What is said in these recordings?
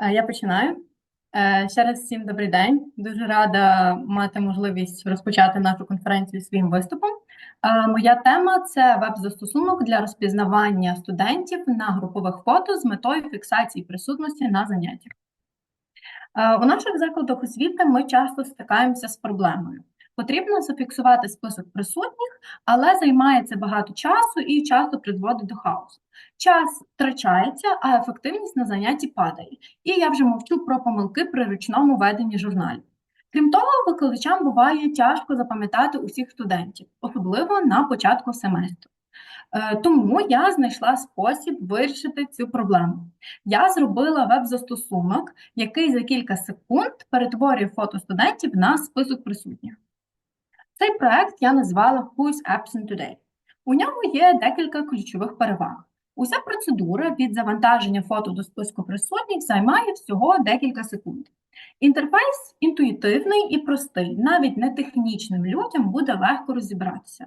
Е, Я починаю. Е, Ще раз всім добрий день. Дуже рада мати можливість розпочати нашу конференцію своїм виступом. Е, Моя тема це веб-застосунок для розпізнавання студентів на групових фото з метою фіксації присутності на заняттях. У наших закладах освіти ми часто стикаємося з проблемою. Потрібно зафіксувати список присутніх, але займає це багато часу і часто призводить до хаосу. Час втрачається, а ефективність на занятті падає. І я вже мовчу про помилки при ручному веденні журналів. Крім того, викладачам буває тяжко запам'ятати усіх студентів, особливо на початку семестру. Е, Тому я знайшла спосіб вирішити цю проблему. Я зробила веб-застосунок, який за кілька секунд перетворює фото студентів на список присутніх. Цей проект я назвала Who's Absent Today. У ньому є декілька ключових переваг. Уся процедура від завантаження фото до списку присутніх займає всього декілька секунд. Інтерфейс інтуїтивний і простий, навіть не технічним людям буде легко розібратися.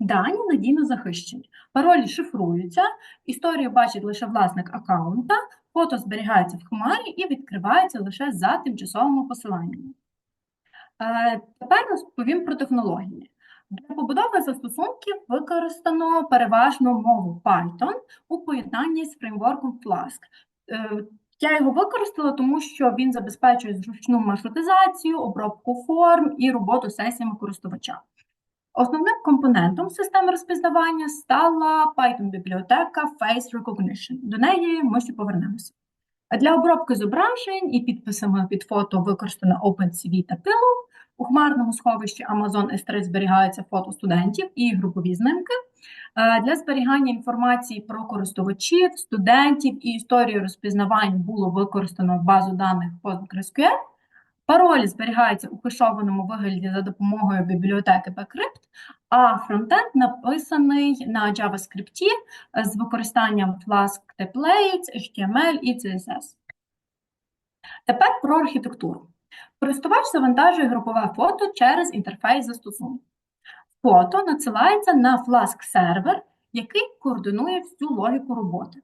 Дані надійно захищені, паролі шифруються, історію бачить лише власник аккаунта, фото зберігається в хмарі і відкривається лише за тимчасовими посиланнями. Е, Тепер розповім про технології. Для побудови застосунків використано переважно мову Python у поєднанні з фреймворком Flask. Е, Я його використала, тому що він забезпечує зручну маршрутизацію, обробку форм і роботу сесіями користувача. Основним компонентом системи розпізнавання стала Python-бібліотека Face Recognition. До неї ми ще повернемося. Для обробки зображень і підписами під фото використано OpenCV та Pillow. У хмарному сховищі Amazon S3 зберігаються фото студентів і групові знимки. Для зберігання інформації про користувачів, студентів і історію розпізнавань було використано базу даних PostgreSQL. Паролі зберігаються у хешованому вигляді за допомогою бібліотеки Bcrypt, а фронтенд написаний на JavaScript з використанням Flask templates, HTML і CSS. Тепер про архітектуру. Користувач завантажує групове фото через інтерфейс застосунку. Фото надсилається на Flask сервер, який координує всю логіку роботи.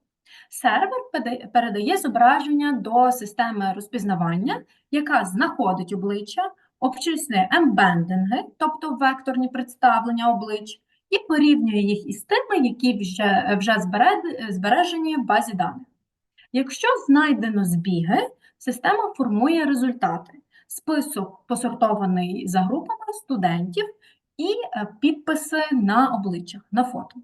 Сервер передає зображення до системи розпізнавання, яка знаходить обличчя, обчислює ембендинги, тобто векторні представлення облич, і порівнює їх із тими, які вже, вже збережені в базі даних. Якщо знайдено збіги, система формує результати. Список посортований за групами студентів і е, підписи на обличчях на фото.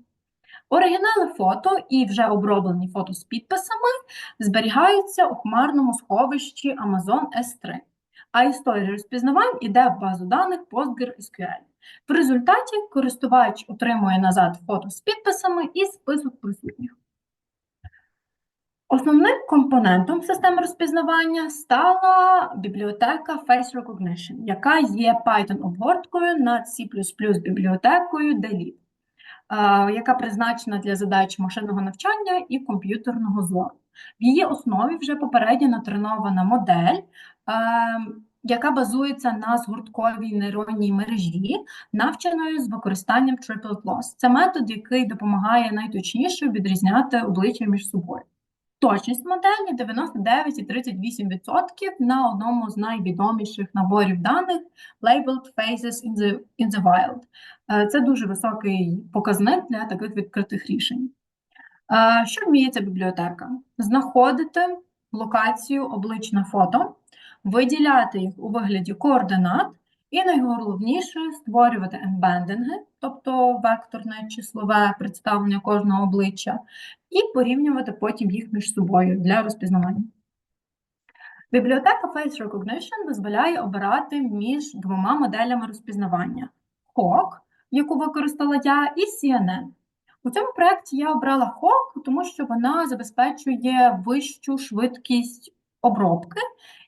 Оригінали фото і вже оброблені фото з підписами зберігаються у хмарному сховищі Amazon S3, а історія розпізнавань йде в базу даних PostgreSQL. В результаті користувач отримує назад фото з підписами і список присутніх. Основним компонентом системи розпізнавання стала бібліотека Face Recognition, яка є Python-обгорткою над C++ бібліотекою DELETE, е, яка призначена для задач машинного навчання і комп'ютерного зору. В її основі вже попередньо натренована модель, е, яка базується на згортковій нейронній мережі, навченої з використанням Triple Loss. Це метод, який допомагає найточніше відрізняти обличчя між собою. Точність моделі 99,38% на одному з найвідоміших наборів даних Labeled Faces in the, in the Wild. Е, Це дуже високий показник для таких відкритих рішень. Е, Що вміє ця бібліотека? Знаходити локацію облич на фото, виділяти їх у вигляді координат, і найголовніше створювати ембендинги, тобто векторне числове представлення кожного обличчя, і порівнювати потім їх між собою для розпізнавання. Бібліотека Face Recognition дозволяє обирати між двома моделями розпізнавання: HAWK, яку використала я, і CNN. У цьому проєкті я обрала HAWK, тому що вона забезпечує вищу швидкість обробки,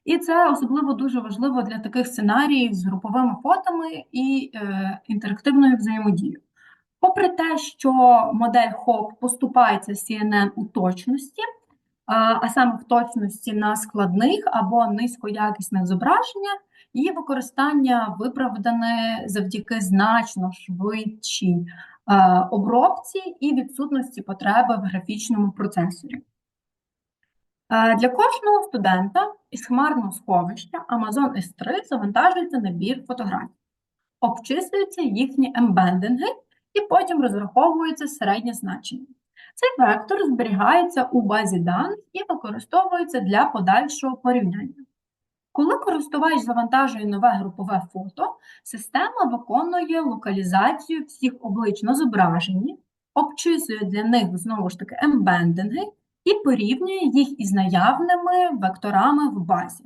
і це особливо дуже важливо для таких сценаріїв з груповими фотами і е, інтерактивною взаємодією. Попри те, що модель HAWK поступається CNN у точності, а саме в точності на складних або низькоякісних зображеннях, її використання виправдане завдяки значно швидшій обробці і відсутності потреби в графічному процесорі. Е, Для кожного студента із хмарного сховища Amazon S3 завантажується набір фотографій, обчислюються їхні ембендинги і потім розраховується середнє значення. Цей вектор зберігається у базі даних і використовується для подальшого порівняння. Коли користувач завантажує нове групове фото, система виконує локалізацію всіх облич на зображенні, обчислює для них знову ж таки ембендинги і порівнює їх із наявними векторами в базі,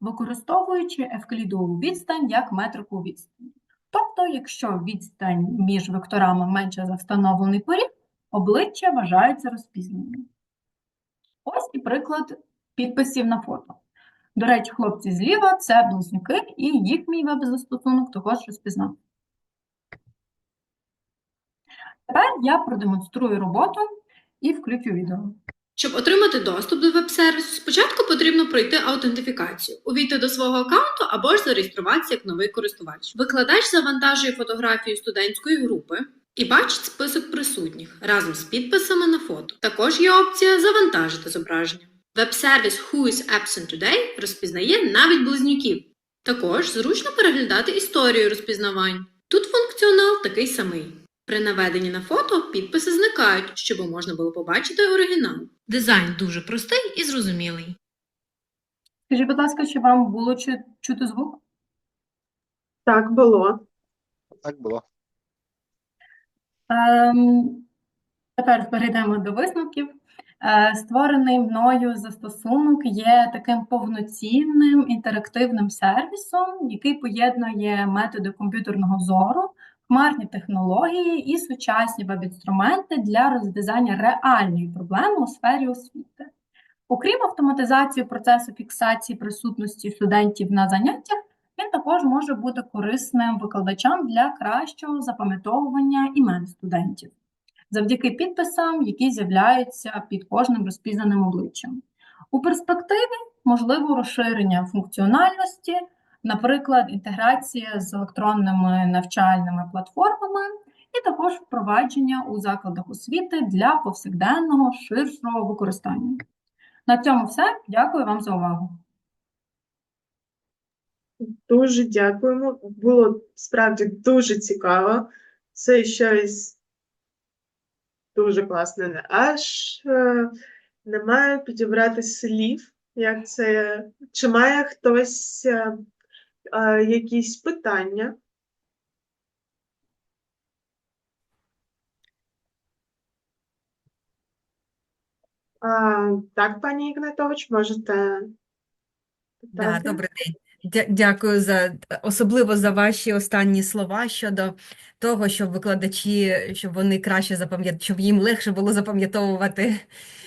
використовуючи евклідову відстань як метрику відстані. Тобто, якщо відстань між векторами менша за встановлений поріг, обличчя вважається розпізнаним. Ось і приклад підписів на фото. До речі, хлопці зліва це близнюки, і їх мій веб-застосунок також розпізнав. Тепер я продемонструю роботу і включу відео. Щоб отримати доступ до веб-сервісу, спочатку потрібно пройти аутентифікацію, увійти до свого аккаунту або ж зареєструватися як новий користувач. Викладач завантажує фотографію студентської групи і бачить список присутніх разом з підписами на фото. Також є опція завантажити зображення. Веб-сервіс Who is Absent Today розпізнає навіть близнюків. Також зручно переглядати історію розпізнавань. Тут функціонал такий самий. При наведенні на фото підписи зникають, щоб можна було побачити оригінал. Дизайн дуже простий і зрозумілий. Скажіть, будь ласка, чи вам було чу- чути звук? Так було. Так було. Ем, тепер перейдемо до висновків. Е, створений мною застосунок є таким повноцінним інтерактивним сервісом, який поєднує методи комп'ютерного зору, хмарні технології і сучасні веб-інструменти для розв'язання реальної проблеми у сфері освіти. Окрім автоматизації процесу фіксації присутності студентів на заняттях, він також може бути корисним викладачам для кращого запам'ятовування імен студентів завдяки підписам, які з'являються під кожним розпізнаним обличчям. У перспективі можливо розширення функціональності, наприклад, інтеграція з електронними навчальними платформами, і також впровадження у закладах освіти для повсякденного ширшого використання. На цьому все. Дякую вам за увагу. Дуже дякуємо. Було справді дуже цікаво. Це щось дуже класне. Аж е, не маю підібрати слів, як це. Чи має хтось е, е, якісь питання? А, так, пані Ігнатович, можете Да, питати? добрий день. Дя- Дякую за особливо за ваші останні слова щодо того, щоб викладачі, щоб вони краще запам'ятали, щоб їм легше було запам'ятовувати,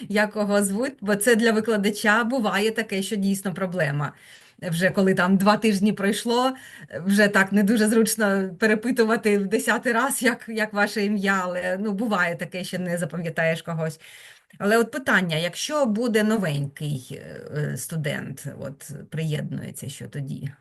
як кого звуть, бо це для викладача буває таке, що дійсно проблема. Вже коли там два тижні пройшло, вже так не дуже зручно перепитувати в десятий раз, як, як ваше ім'я, але ну буває таке, що не запам'ятаєш когось. Але от питання, якщо буде новенький е, е, студент, от приєднується, що тоді?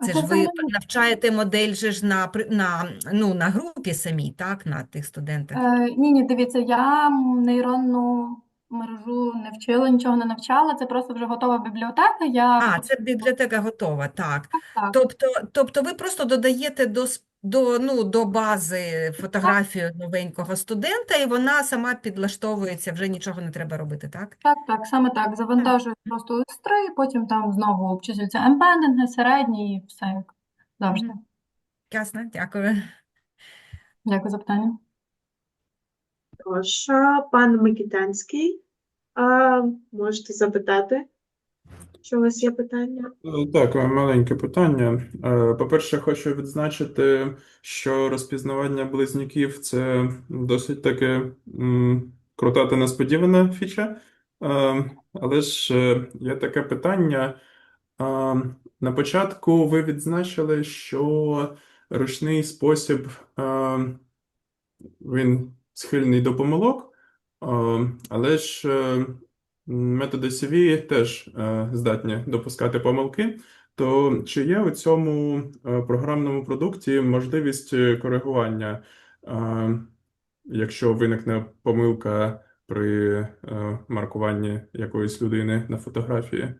Це ж ви навчаєте модель же ж на, на, ну, на групі самій, так, на тих студентах? Е, ні, ні, дивіться, я нейронну мережу не вчила, нічого не навчала. Це просто вже готова бібліотека. Я А, це бібліотека готова, так. так. Тобто, тобто ви просто додаєте до, до, ну, до бази фотографію новенького студента, і вона сама підлаштовується, вже нічого не треба робити, так? Так, так, саме так. Завантажую просто X3, потім там знову обчислюються ембендинги, середні і все як завжди. Ясно, дякую. Дякую за питання. Тож, пан Микитанський, а, можете запитати, що у вас є питання? Е, Так, е, маленьке питання. Е, По-перше, хочу відзначити, що розпізнавання близнюків це досить таки м, крута та несподівана фіча. Але ж є таке питання. На початку ви відзначили, що ручний спосіб він схильний до помилок, але ж методи CV теж е, здатні допускати помилки. То чи є у цьому е, програмному продукті можливість е, коригування, якщо виникне помилка при маркуванні якоїсь людини на фотографії.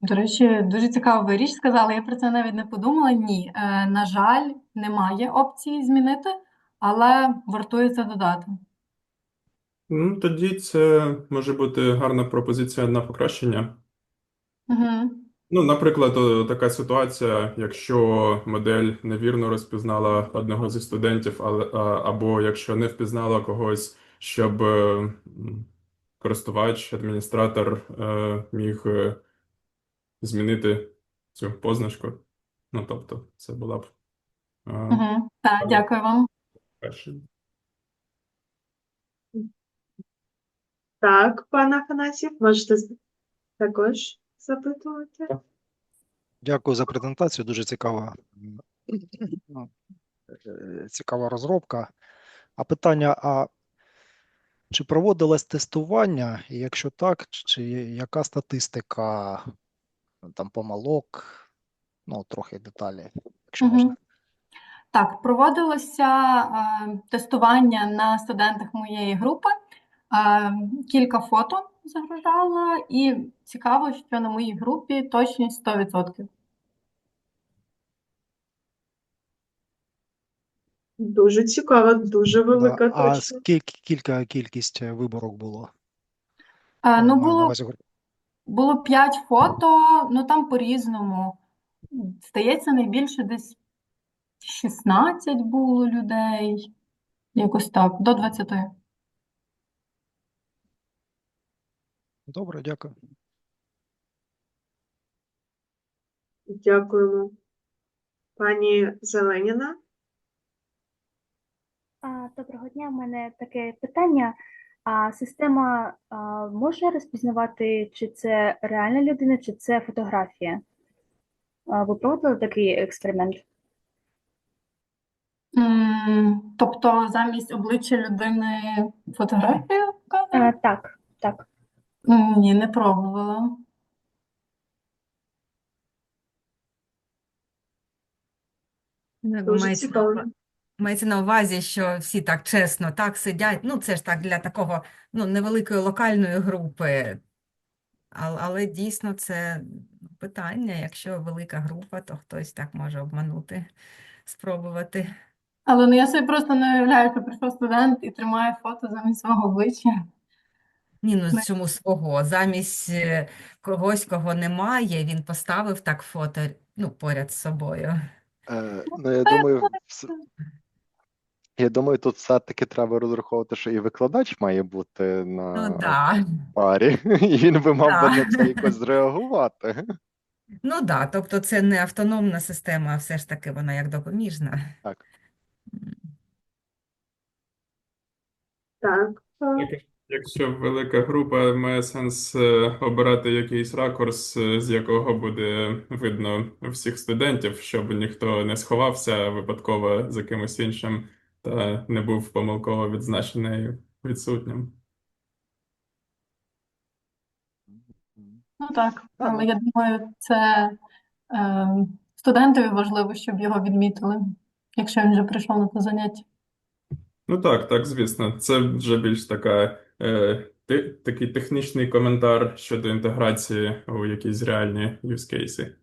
До речі, дуже цікаву ви річ сказали. Я про це навіть не подумала. Ні, на жаль, немає опції змінити, але вартує це додати. Ну, тоді це може бути гарна пропозиція на покращення. Угу. Ну, наприклад, о, така ситуація, якщо модель невірно розпізнала одного зі студентів, але, а- або якщо не впізнала когось, щоб е, м, користувач, адміністратор е, міг е, змінити цю позначку. Ну, тобто, це була б е, Угу. Так, дякую вам. перша. Так, пан Афанасьєв, можете також запитувати. Дякую за презентацію. Дуже цікава, ну, е, цікава розробка. А питання: а чи проводилось тестування? І якщо так, чи яка статистика там помилок? Ну, трохи деталі, якщо Мгм. можна. Так, проводилося е, тестування на студентах моєї групи. Е, кілька фото загружала, і цікаво, що на моїй групі точність 100%. Дуже цікаво, дуже Да. велика А точність. скільки кілька кількість е, виборок було? Е, ну, було Було 5 фото, ну там по-різному. Здається, найбільше десь 16 було людей. Якось так, до 20. Добре, дякую. Дякуємо. Пані Зеленіна. А, Доброго дня. У мене таке питання. А система а, може розпізнавати, чи це реальна людина, чи це фотографія? А, Ви проводили такий експеримент? М, Тобто замість обличчя людини фотографію А, вказує? так, так. Ні, не пробувала. Ну, Дуже мається на цікаво. ува- мається на увазі, що всі так чесно так сидять. Ну, це ж так для такого ну, невеликої локальної групи. Але, але дійсно це питання. Якщо велика група, то хтось так може обманути, спробувати. Але ну я собі просто не уявляю, що прийшов студент і тримає фото замість свого обличчя. Ні, ну Ми- чому свого? Замість е, когось, кого немає, він поставив так фото ну, поряд з собою. Е, ну, я думаю, вс- я думаю, тут все-таки треба розраховувати, що і викладач має бути Ну, на да. парі, і він би мав би Да. на це якось зреагувати. Ну да, тобто це не автономна система, а все ж таки вона як допоміжна. Так. М. Так. е, Як- Якщо велика група, має сенс е, обирати якийсь ракурс, е, з якого буде видно всіх студентів, щоб ніхто не сховався випадково за кимось іншим та не був помилково відзначений відсутнім. Ну так, але я думаю, це е, студентові важливо, щоб його відмітили, якщо він вже прийшов на те заняття. Ну так, так, звісно. Це вже більш така, такий технічний коментар щодо інтеграції у якісь реальні use cases.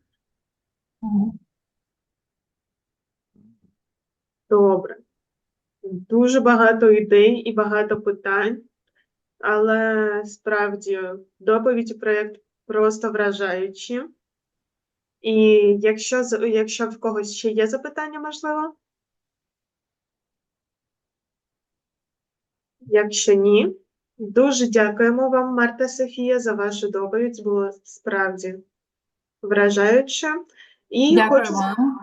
Добре. Дуже багато ідей і багато питань, але справді доповідь і проєкт просто вражаючі. І якщо, якщо в когось ще є запитання, можливо? Якщо ні, дуже дякуємо вам, Марта Софія, за вашу доповідь. Було справді вражаюче. І Дякую хочу вам.